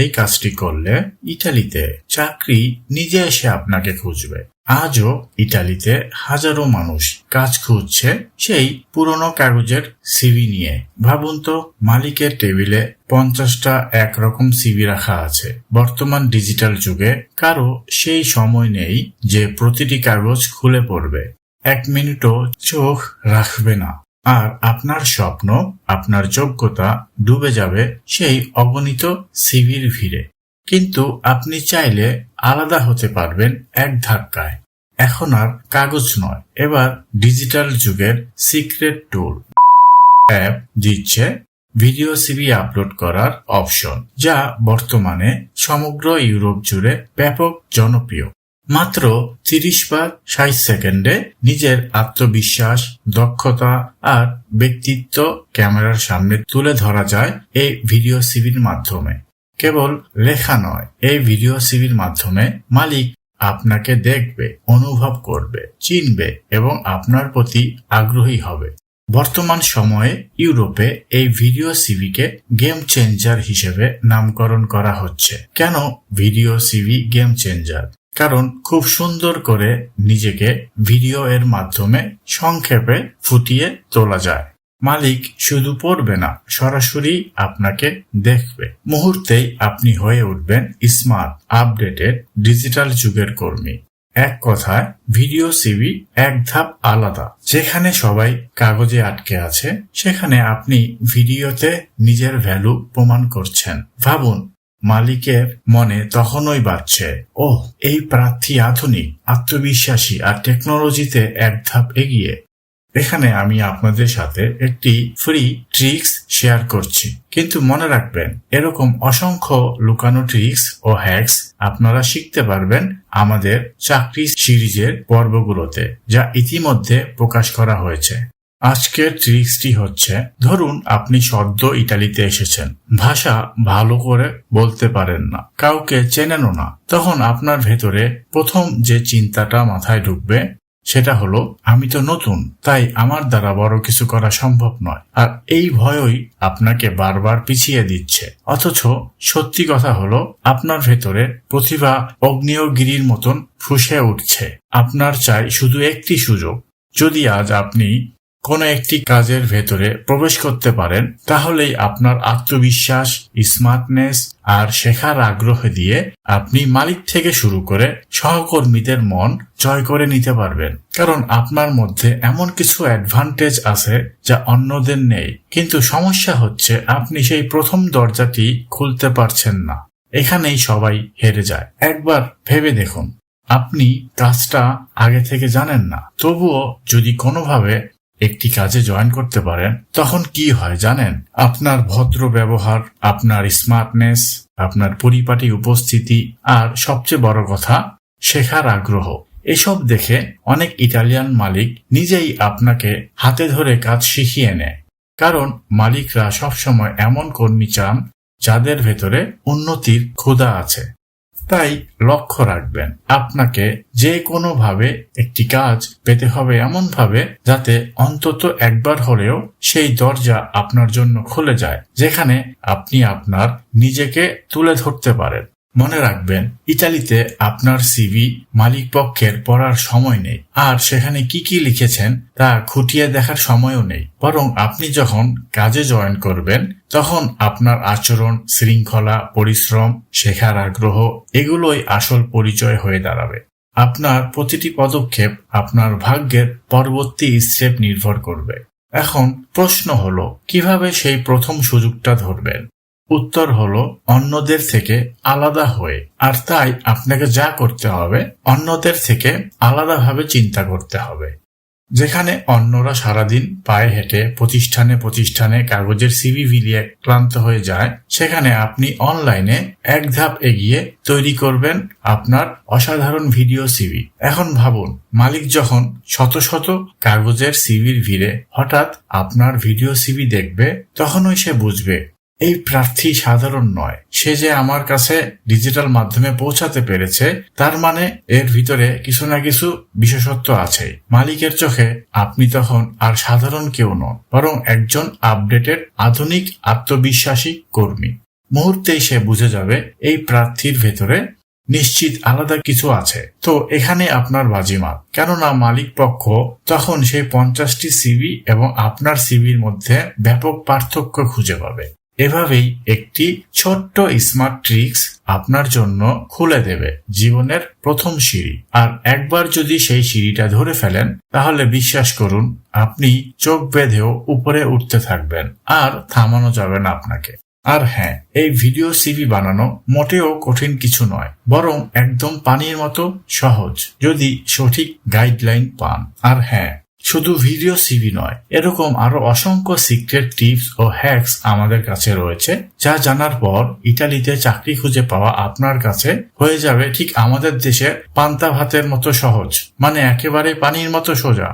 এই কাজটি করলে ইটালিতে চাকরি নিজে এসে আপনাকে খুঁজবে। আজও ইটালিতে হাজারো মানুষ কাজ খুঁজছে সেই পুরনো কাগজের সিভি নিয়ে। ভাবুন তো, মালিকের টেবিলে পঞ্চাশটা একরকম সিভি রাখা আছে। বর্তমান ডিজিটাল যুগে কারও সেই সময় নেই যে প্রতিটি কাগজ খুলে পড়বে। এক মিনিটও চোখ রাখবে না। আর আপনার স্বপ্ন, আপনার যোগ্যতা ডুবে যাবে সেই অগণিত সিভির ভিড়ে। কিন্তু আপনি চাইলে আলাদা হতে পারবেন এক ধাক্কায়। এখন আর কাগজ নয়, এবার ডিজিটাল যুগের সিক্রেট টুল। অ্যাপ দিচ্ছে ভিডিও সিভি আপলোড করার অপশন, যা বর্তমানে সমগ্র ইউরোপ জুড়ে ব্যাপক জনপ্রিয়। মাত্র তিরিশ বা ষাট সেকেন্ডে নিজের আত্মবিশ্বাস, দক্ষতা আর ব্যক্তিত্ব ক্যামেরার সামনে তুলে ধরা যায় এই ভিডিও সিভির মাধ্যমে। কেবল লেখা নয়, এই ভিডিও সিভির মাধ্যমে মালিক আপনাকে দেখবে, অনুভব করবে, চিনবে এবং আপনার প্রতি আগ্রহী হবে। বর্তমান সময়ে ইউরোপে এই ভিডিও সিভিকে গেম চেঞ্জার হিসেবে নামকরণ করা হচ্ছে। কেন ভিডিও সিভি গেম চেঞ্জার কারণ খুব সুন্দর করে নিজেকে ভিডিও এর মাধ্যমে সংক্ষেপে ফুটিয়ে তোলা যায়। মালিক শুধু পড়বে না, সরাসরি আপনাকে দেখবে। মুহূর্তেই আপনি হয়ে উঠবেন স্মার্ট, আপডেটেড, ডিজিটাল যুগের কর্মী। এক কথায় ভিডিও সিভি এক ধাপ আলাদা। যেখানে সবাই কাগজে আটকে আছে, সেখানে আপনি ভিডিওতে নিজের ভ্যালু প্রমাণ করছেন। ভাবুন মালিকের মনে তখনই বাড়ছে। ও এই প্রার্থী আধুনিক, আত্মবিশ্বাসী আর টেকনোলজিতে এক ধাপ এগিয়ে। এখানে আমি আপনাদের সাথে একটি ফ্রি ট্রিক্স শেয়ার করছি। কিন্তু মনে রাখবেন, এরকম অসংখ্য লুকানো ট্রিক্স ও হ্যাক্স আপনারা শিখতে পারবেন আমাদের চাকরি সিরিজের পর্বগুলোতে, যা ইতিমধ্যে প্রকাশ করা হয়েছে। আজকের ট্রিক্সটি হচ্ছে, ধরুন আপনি সদ্য ইটালিতে এসেছেন। ভাষা ভালো করে বলতে পারেন না, কাউকে চেনেনও না। তখন আপনার ভেতরে প্রথম যে চিন্তাটা মাথায় ঢুকবে, সেটা হলো, আমি তো নতুন, তাই আমার দ্বারা বড় কিছু করা সম্ভব নয়। আর এই ভয়ই আপনাকে বারবার পিছিয়ে দিচ্ছে। অথচ সত্যি কথা হলো, আপনার ভেতরে প্রতিভা অগ্নিয়গিরির মতন ফুসে উঠছে। আপনার চাই শুধু একটি সুযোগ। যদি আজ আপনি কোনো একটি কাজের ভেতরে প্রবেশ করতে পারেন, তাহলেই আপনার আত্মবিশ্বাস, স্মার্টনেস আর শেখার আগ্রহ দিয়ে আপনি মালিক থেকে শুরু করে সহকর্মীদের মন জয় করে নিতে পারবেন। কারণ আপনার মধ্যে এমন কিছু অ্যাডভান্টেজ আছে যা অন্যদের নেই। কিন্তু সমস্যা হচ্ছে আপনি সেই প্রথম দরজাটি খুলতে পারছেন না। এখানেই সবাই হেরে যায়। একবার ভেবে দেখুন, আপনি কাজটা আগে থেকে জানেন না। তবুও যদি কোনোভাবে একটি কাজে জয়েন করতে পারেন, তখন কি হয় জানেন? আপনার ভদ্র ব্যবহার, আপনার স্মার্টনেস, আপনার পরিপাটি উপস্থিতি আর সবচেয়ে বড় কথা, শেখার আগ্রহ। এসব দেখে অনেক ইটালিয়ান মালিক নিজেই আপনাকে হাতে ধরে কাজ শিখিয়ে নেয়। কারণ মালিকরা সবসময় এমন কর্মী চান যাদের ভেতরে উন্নতির ক্ষুধা আছে। তাই লক্ষ্য রাখবেন, আপনাকে যে কোনোভাবে একটি কাজ পেতে হবে এমন ভাবে যাতে অন্তত একবার হলেও সেই দরজা আপনার জন্য খুলে যায়, যেখানে আপনি আপনার নিজেকে তুলে ধরতে পারেন। মনে রাখবেন ইটালিতে আপনার সিভি মালিক পক্ষের পড়ার সময় নেই। আর সেখানে কি কি লিখেছেন তা খুঁটিয়ে দেখার সময়ও নেই। বরং আপনি যখন কাজে জয়েন করবেন, তখন আপনার আচরণ, শৃঙ্খলা, পরিশ্রম, শেখার আগ্রহ, এগুলোই আসল পরিচয় হয়ে দাঁড়াবে। আপনার প্রতিটি পদক্ষেপ আপনার ভাগ্যের পরবর্তী স্টেপ নির্ভর করবে। এখন প্রশ্ন হলো, কীভাবে সেই প্রথম সুযোগটা ধরবেন? উত্তর হলো অন্যদের থেকে আলাদা হয়ে। আর তাই আপনাকে যা করতে হবে, অন্যদের থেকে আলাদাভাবে চিন্তা করতে হবে। যেখানে অন্যরা সারাদিন পায়ে হেঁটে প্রতিষ্ঠানে প্রতিষ্ঠানে কাগজের সিভি ভিলিয়ে ক্লান্ত হয়ে যায়, সেখানে আপনি অনলাইনে এক ধাপ এগিয়ে তৈরি করবেন আপনার অসাধারণ ভিডিও সিভি এখন ভাবুন, মালিক যখন শত শত কাগজের সিভির ভিড়ে হঠাৎ আপনার ভিডিও সিভি দেখবে, তখনই সে বুঝবে এই প্রার্থী সাধারণ নয়। সে যে আমার কাছে ডিজিটাল মাধ্যমে পৌঁছাতে পেরেছে, তার মানে এর ভিতরে কিছু না কিছু বিশেষত্ব আছে। মালিকের চোখে আপনি তখন আর সাধারণ কেউ নন, বরং একজন আপডেটেড, আধুনিক, আত্মবিশ্বাসী কর্মী। মুহূর্তেই সে বুঝে যাবে এই প্রার্থীর ভেতরে নিশ্চিত আলাদা কিছু আছে। তো এখানে আপনার বাজিমাত। কেননা মালিক পক্ষ তখন সেই পঞ্চাশটি সিবি এবং আপনার সিবির মধ্যে ব্যাপক পার্থক্য খুঁজে পাবে। এভাবেই একটি ছোট্ট স্মার্ট ট্রিক্স আপনার জন্য খুলে দেবে জীবনের প্রথম সিঁড়ি। আর একবার যদি সেই সিঁড়িটা ধরে ফেলেন, তাহলে বিশ্বাস করুন, আপনি চোখ বেঁধেও উপরে উঠতে থাকবেন, আর থামানো যাবে না আপনাকে। আর হ্যাঁ এই ভিডিও সিভি বানানো মোটেও কঠিন কিছু নয়, বরং একদম পানির মতো সহজ, যদি সঠিক গাইডলাইন পান। আর হ্যাঁ শুধু ভিডিও সিভি নয়, এরকম আরও অসংখ্য সিক্রেট টিপস ও হ্যাকস আমাদের কাছে রয়েছে, যা জানার পর ইটালিতে চাকরি খুঁজে পাওয়া আপনার কাছে হয়ে যাবে ঠিক আমাদের দেশের পান্তা ভাতের মতো সহজ মানে একেবারে পানির মতো সোজা।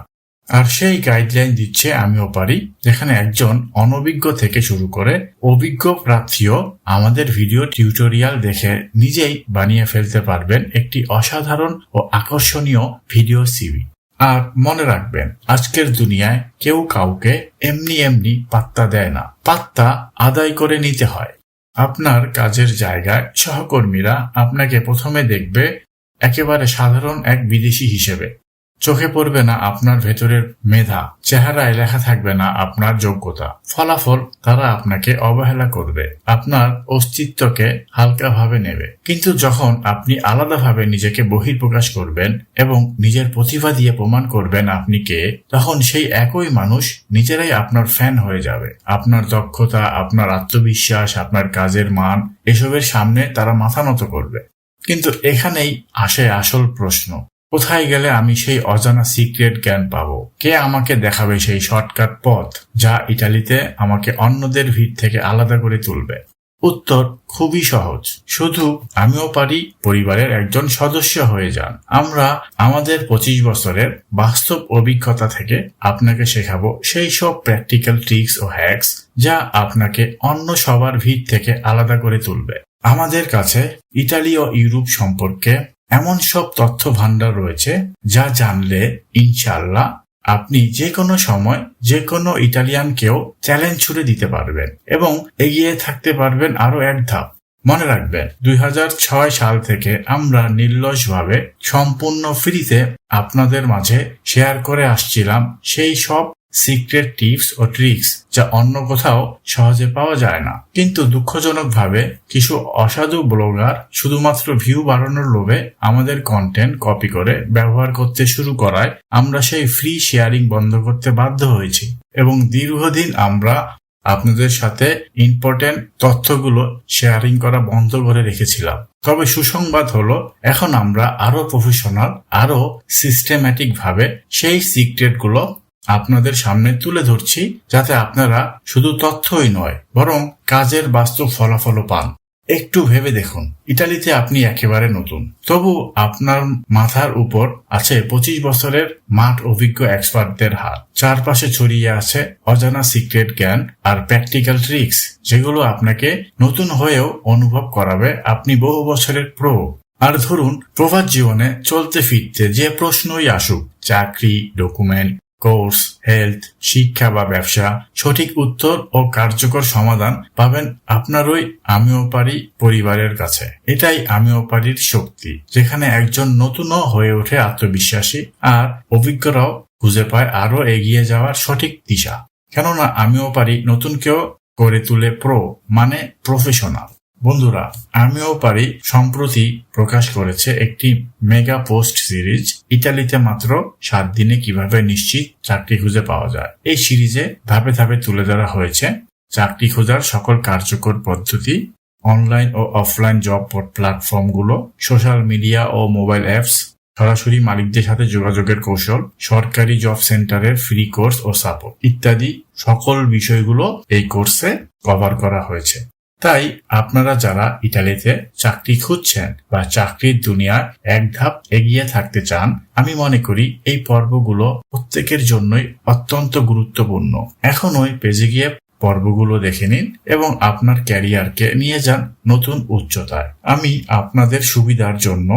আর সেই গাইডলাইন দিচ্ছে আমিও পারি, যেখানে একজন অনভিজ্ঞ থেকে শুরু করে অভিজ্ঞ প্রার্থীও আমাদের ভিডিও টিউটোরিয়াল দেখে নিজেই বানিয়ে ফেলতে পারবেন একটি অসাধারণ ও আকর্ষণীয় ভিডিও সিভি আর মনে রাখবেন, আজকের দুনিয়ায় কেউ কাউকে এমনি এমনি পাত্তা দেয় না। পাত্তা আদায় করে নিতে হয়। আপনার কাজের জায়গায় সহকর্মীরা আপনাকে প্রথমে দেখবে একেবারে সাধারণ এক বিদেশি হিসেবে। চোখে পড়বে না আপনার ভেতরের মেধা, চেহারায় লেখা থাকবে না আপনার যোগ্যতা। ফলাফল তারা আপনাকে অবহেলা করবে, আপনার অস্তিত্বকে হালকাভাবে নেবে। কিন্তু যখন আপনি আলাদাভাবে নিজেকে বহির্প্রকাশ করবেন এবং নিজের প্রতিভা দিয়ে প্রমাণ করবেন আপনি কে, তখন সেই একই মানুষ নিজেরাই আপনার ফ্যান হয়ে যাবে। আপনার দক্ষতা, আপনার আত্মবিশ্বাস, আপনার কাজের মান, এসবের সামনে তারা মাথা নত করবে। কিন্তু এখানেই আসে আসল প্রশ্ন। কোথায় গেলে আমি সেই অজানা সিক্রেট জ্ঞান পাবো? কে আমাকে দেখাবে সেই শর্টকাট পথ যা ইটালিতে আমাকে অন্যদের ভিড় থেকে আলাদা করে তুলবে? উত্তর, খুবই সহজ। শুধু আমিও পারি, পরিবারের একজন সদস্য হয়ে যান। আমরা আমাদের পঁচিশ বছরের বাস্তব অভিজ্ঞতা থেকে আপনাকে শেখাবো সেই সব প্র্যাকটিক্যাল ট্রিক্স ও হ্যাক্স যা আপনাকে অন্য সবার ভিড় থেকে আলাদা করে তুলবে। আমাদের কাছে ইটালি ও ইউরোপ সম্পর্কে এমন সব তথ্য ভান্ডার রয়েছে যা জানলে ইনশাল্লাহ আপনি যে কোনো সময় যে কোনো ইটালিয়ানকেও চ্যালেঞ্জ ছুড়ে দিতে পারবেন এবং এগিয়ে থাকতে পারবেন আরও এক ধাপ। মনে রাখবেন, দুই হাজার ছয় সাল থেকে আমরা নির্লসভাবে সম্পূর্ণ ফ্রিতে আপনাদের মাঝে শেয়ার করে আসছিলাম সেই সব সিক্রেট টিপস ও ট্রিক্স যা অন্য কোথাও সহজে পাওয়া যায় না। কিন্তু দুঃখজনকভাবে কিছু অসাধু ব্লগার শুধুমাত্র ভিউ বাড়ানোর লোভে আমাদের কন্টেন্ট কপি করে ব্যবহার করতে শুরু করায় আমরা সেই ফ্রি শেয়ারিং বন্ধ করতে বাধ্য হয়েছি। এবং দীর্ঘদিন আমরা আপনাদের সাথে ইম্পর্টেন্ট তথ্যগুলো শেয়ারিং করা বন্ধ করে রেখেছিলাম। তবে সুসংবাদ হলো, এখন আমরা আরও প্রফেশনাল আরও সিস্টেম্যাটিক ভাবে সেই সিক্রেটগুলো আপনাদের সামনে তুলে ধরছি যাতে আপনারা শুধু তথ্যই নয়, বরং কাজের বাস্তব ফলাফলও পান। একটু ভেবে দেখুন ইটালিতে আপনি একেবারে নতুন। তবু আপনার মাথার উপর আছে পঁচিশ বছরের মাঠ অভিজ্ঞ এক্সপার্টদের হাত। চারপাশে ছড়িয়ে আছে অজানা সিক্রেট জ্ঞান আর প্র্যাকটিক্যাল ট্রিক্স, যেগুলো আপনাকে নতুন হয়েও অনুভব করাবে আপনি বহু বছরের প্রো। আর ধরুন, প্রভাত জীবনে চলতে ফিরতে যে প্রশ্নই আসুক, চাকরি, ডকুমেন্ট কোর্স, হেলথ, শিক্ষা বা ব্যবসা, সঠিক উত্তর ও কার্যকর সমাধান পাবেন আপনারই আমিও পারি পরিবারের কাছে। এটাই আমিও পারির শক্তি, যেখানে একজন নতুনও হয়ে ওঠে আত্মবিশ্বাসী আর অভিজ্ঞরাও খুঁজে পায় আরও এগিয়ে যাওয়ার সঠিক দিশা। কেননা আমিও পারি নতুন কেউ করে তুলে প্রো মানে প্রফেশনাল বন্ধুরা, আমিও পারি সম্প্রতি প্রকাশ করেছে একটি মেগা পোস্ট সিরিজ। ইতালিতে মাত্র সাত দিনে কীভাবে নিশ্চিত চাকরি খুঁজে পাওয়া যায়? এই সিরিজে ধাপে ধাপে তুলে ধরা হয়েছে চাকরি খোঁজার সকল কার্যকর পদ্ধতি, অনলাইন ও অফলাইন জব প্ল্যাটফর্মগুলো, সোশ্যাল মিডিয়া ও মোবাইল অ্যাপস, সরাসরি মালিকদের সাথে যোগাযোগের কৌশল, সরকারি জব সেন্টারের ফ্রি কোর্স ও সাপোর্ট ইত্যাদি সকল বিষয়গুলো এই কোর্সে কভার করা হয়েছে। তাই আপনারা যারা ইটালিতে চাকরি খুঁজছেন বা চাকরির দুনিয়ায় এক ধাপ এগিয়ে থাকতে চান, আমি মনে করি এই পর্বগুলো প্রত্যেকের জন্যই অত্যন্ত গুরুত্বপূর্ণ। এখন ওই পেজে গিয়ে পর্বগুলো দেখে নিন এবং আপনার ক্যারিয়ারকে নিয়ে যান নতুন উচ্চতায়। আমি আপনাদের সুবিধার জন্য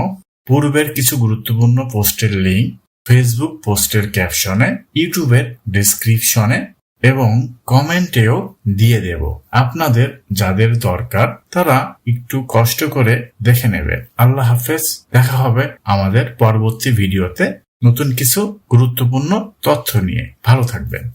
পূর্বের কিছু গুরুত্বপূর্ণ পোস্টের লিঙ্ক ফেসবুক পোস্টের ক্যাপশনে, ইউটিউবের ডিসক্রিপশনে এবং কমেন্টেও দিয়ে দেব। আপনাদের যাদের দরকার, তারা একটু কষ্ট করে দেখে নেবে। আল্লাহ হাফেজ, দেখা হবে আমাদের পরবর্তী ভিডিওতে নতুন কিছু গুরুত্বপূর্ণ তথ্য নিয়ে। ভালো থাকবেন।